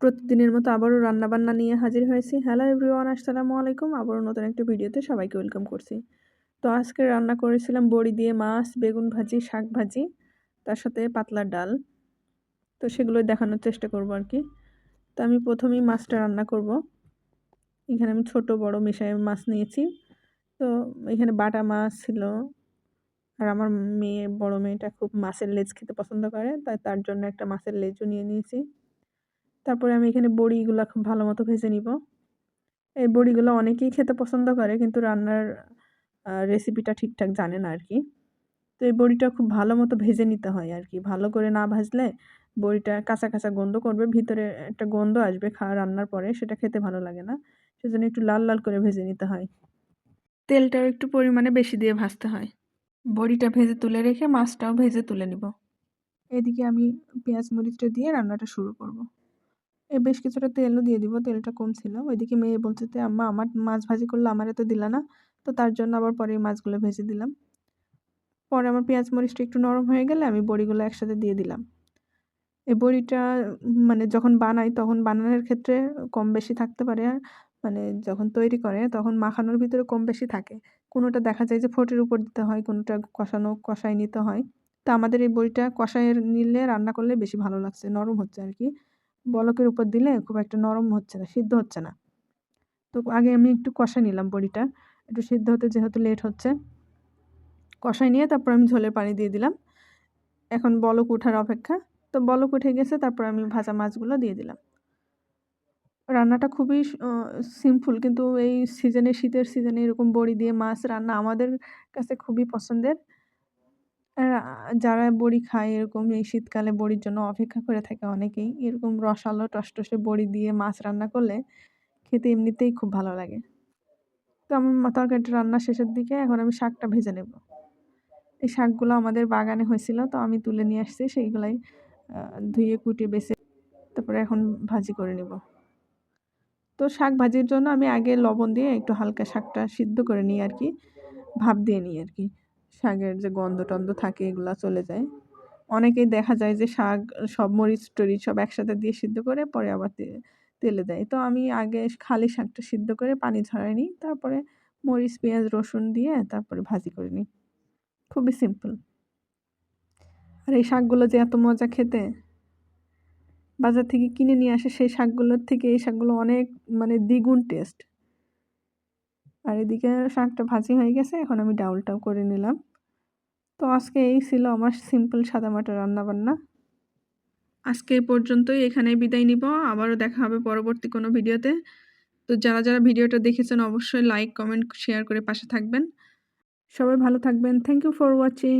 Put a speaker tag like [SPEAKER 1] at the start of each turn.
[SPEAKER 1] প্রতিদিনের মতো আবারও রান্নাবান্না নিয়ে হাজির হয়েছি। হ্যালো এভরিওয়ান আসসালামু আলাইকুম। আবারও নতুন একটা ভিডিওতে সবাইকে ওয়েলকাম করছি। তো আজকে রান্না করেছিলাম বড়ি দিয়ে মাছ, বেগুন ভাজি, শাক ভাজি, তার সাথে পাতলা ডাল। তো সেগুলোই দেখানোর চেষ্টা করব আর কি। তো আমি প্রথমেই মাছটা রান্না করব। এখানে আমি ছোট বড় মিশাই মাছ নিয়েছি। তো এখানে বাটা মাছ ছিল। আর আমার মেয়ে, বড় মেয়েটা খুব মাছের লেজ খেতে পছন্দ করে, তাই তার জন্য একটা মাছের লেজও নিয়ে নিয়েছি। তারপরে আমি এখানে বড়িগুলো খুব ভালো মতো ভেজে নিব। এই বড়িগুলো অনেকেই খেতে পছন্দ করে, কিন্তু রান্নার রেসিপিটা ঠিকঠাক জানে না আর কি তো এই বড়িটা খুব ভালো মতো ভেজে নিতে হয় আর কি ভালো করে না ভাজলে বড়িটা কাঁচা কাঁচা গন্ধ করবে, ভিতরে একটা গন্ধ আসবে খাওয়া রান্নার পরে, সেটা খেতে ভালো লাগে না। সেজন্য একটু লাল লাল করে ভেজে নিতে হয়। তেলটাও একটু পরিমাণে বেশি দিয়ে ভাজতে হয়। বড়িটা ভেজে তুলে রেখে মাছটাও ভেজে তুলে নিব। এদিকে আমি পেঁয়াজ মরিচটা দিয়ে রান্নাটা শুরু করব। বেশ কিছুটা তেলও দিয়ে দিব, তেলটা কম ছিল। ওইদিকে মেয়ে বলছে যে, আম্মা, আমার মাছ ভাজি করলে আমার এত দিলা না। তো তার জন্য আবার পরে মাছগুলো ভেজে দিলাম। পরে আমার পেঁয়াজ মরিচটা একটু নরম হয়ে গেলে আমি বড়িগুলো একসাথে দিয়ে দিলাম। এই বড়িটা মানে যখন বানাই তখন বানানোর ক্ষেত্রে কম বেশি থাকতে পারে মানে যখন তৈরি করে তখন মাখানোর ভিতরে কম বেশি থাকে। কোনোটা দেখা যায় যে ফোটের উপর দিতে হয়, কোনোটা কষানো কষাই নিতে হয়। তো আমাদের এই বড়িটা কষাইয়ের নিলে রান্না করলে বেশি ভালো লাগছে, নরম হচ্ছে আর কি। বলকের উপর দিলে খুব একটা নরম হচ্ছে না, সিদ্ধ হচ্ছে না। তো আগে আমি একটু কষাই নিলাম বড়িটা, একটু সিদ্ধ হতে যেহেতু লেট হচ্ছে। কষাই নিয়ে তারপর আমি ঝোলের পানি দিয়ে দিলাম। এখন বলক ওঠার অপেক্ষা। তো বলক উঠে গেছে, তারপর আমি ভাজা মাছগুলো দিয়ে দিলাম। রান্নাটা খুবই সিম্পল কিন্তু এই সিজনে শীতের সিজনে এরকম বড়ি দিয়ে মাছ রান্না আমাদের কাছে খুবই পছন্দের। যারা বড়ি খায় এরকম এই শীতকালে বড়ির জন্য অপেক্ষা করে থাকে অনেকেই, এরকম রসালো টসটসে বড়ি দিয়ে মাছ রান্না করলে খেতে এমনিতেই খুব ভালো লাগে। তো আমার তরকারিটা রান্না শেষের দিকে এখন আমি শাকটা ভেজে নেব। এই শাকগুলো আমাদের বাগানে হয়েছিল, তো আমি তুলে নিয়ে আসছি, সেইগুলাই ধুয়ে কুটিয়ে বেছে, তারপরে এখন ভাজি করে নেব। তো শাক ভাজির জন্য আমি আগে লবণ দিয়ে একটু হালকা শাকটা সিদ্ধ করে নিই আর কি, ভাপ দিয়ে নিই আর কি। শাকের যে গন্ধ টন্ধ থাকে, এগুলো চলে যায়। অনেকেই দেখা যায় যে শাক, সব মরিচ টরিচ সব একসাথে দিয়ে সিদ্ধ করে পরে আবার তেলে দেয়। তো আমি আগে খালি শাকটা সিদ্ধ করে পানি ঝরাই নিই, তারপরে মরিচ, পেঁয়াজ, রসুন দিয়ে তারপরে ভাজি করে নিই। খুবই সিম্পল। আর এই শাকগুলো যে এত মজা খেতে, বাজার থেকে কিনে নিয়ে আসে সেই শাকগুলোর থেকে এই শাকগুলো অনেক মানে দ্বিগুণ টেস্ট। আর এদিকে শাকটা ভাজি হয়ে গেছে, এখন আমি ডাউলটাও করে নিলাম। তো আজকে এই ছিল আমার সিম্পল সাদামাটা রান্নাবান্না। আজকে এই পর্যন্তই এখানে বিদায় নিব। আবারও দেখা হবে পরবর্তী কোনো ভিডিওতে। তো যারা যারা ভিডিওটা দেখেছেন, অবশ্যই লাইক কমেন্ট শেয়ার করে পাশে থাকবেন। সবাই ভালো থাকবেন। Thank you for watching